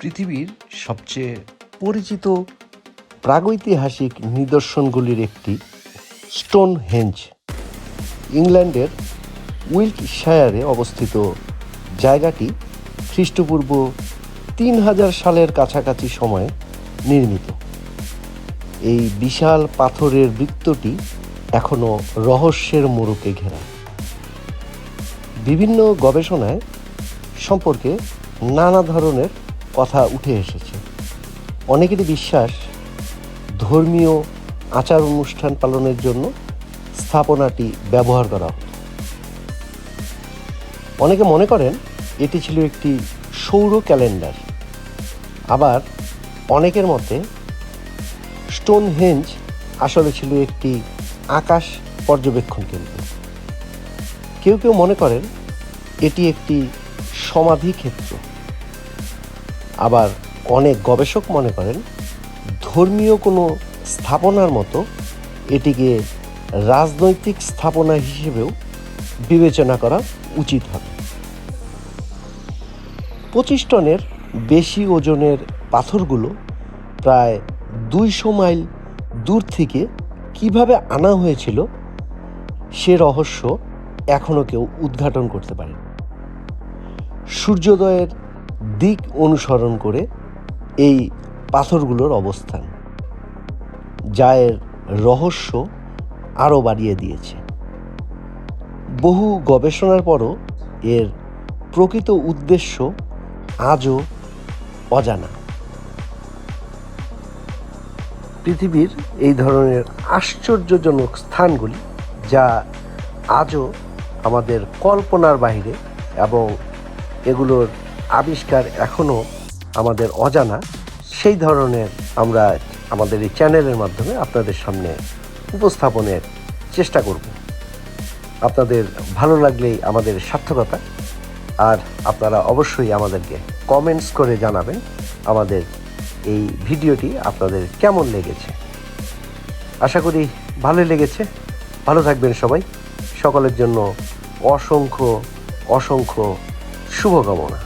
পৃথিবীর সবচেয়ে পরিচিত প্রাগৈতিহাসিক নিদর্শনগুলির একটি স্টোন হেঞ্জ ইংল্যান্ডের উইল্টশায়ারে অবস্থিত। জায়গাটি খ্রিস্টপূর্ব তিন হাজার সালের কাছাকাছি সময়ে নির্মিত। এই বিশাল পাথরের বৃত্তটি এখনও রহস্যের মোড়কে ঘেরা। বিভিন্ন গবেষণায় সম্পর্কে নানা ধরনের কথা উঠে এসেছে। অনেকেরই বিশ্বাস ধর্মীয় আচার অনুষ্ঠান পালনের জন্য স্থাপনাটি ব্যবহার করা হতো। অনেকে মনে করেন এটি ছিল একটি সৌর ক্যালেন্ডার। আবার অনেকের মতে স্টোন হেঞ্জ আসলে ছিল একটি আকাশ পর্যবেক্ষণ কেন্দ্র। কেউ কেউ মনে করেন এটি একটি সমাধি ক্ষেত্র আবার অনেক গবেষক মনে করেন, ধর্মীয় কোনো স্থাপনার মতো এটিকে রাজনৈতিক স্থাপনা হিসেবেও বিবেচনা করা উচিত হবে। পঁচিশ টনের বেশি ওজনের পাথরগুলো প্রায় দুইশো মাইল দূর থেকে কীভাবে আনা হয়েছিল সে রহস্য এখনও কেউ উদ্ঘাটন করতে পারে সূর্যোদয়ের দিক অনুসরণ করে এই পাথরগুলোর অবস্থান যা এর রহস্য আরও বাড়িয়ে দিয়েছে। বহু গবেষণার পরও এর প্রকৃত উদ্দেশ্য আজও অজানা। পৃথিবীর এই ধরনের আশ্চর্যজনক স্থানগুলি যা আজও আমাদের কল্পনার বাইরে এবং এগুলোর আবিষ্কার এখনও আমাদের অজানা, সেই ধরনের আমরা আমাদের এই চ্যানেলের মাধ্যমে আপনাদের সামনে উপস্থাপনের চেষ্টা করব। আপনাদের ভালো লাগলেই আমাদের সার্থকতা, আর আপনারা অবশ্যই আমাদেরকে কমেন্টস করে জানাবেন আমাদের এই ভিডিওটি আপনাদের কেমন লেগেছে। আশা করি ভালোই লেগেছে। ভালো থাকবেন সবাই। সকলের জন্য অসংখ্য অসংখ্য শুভকামনা।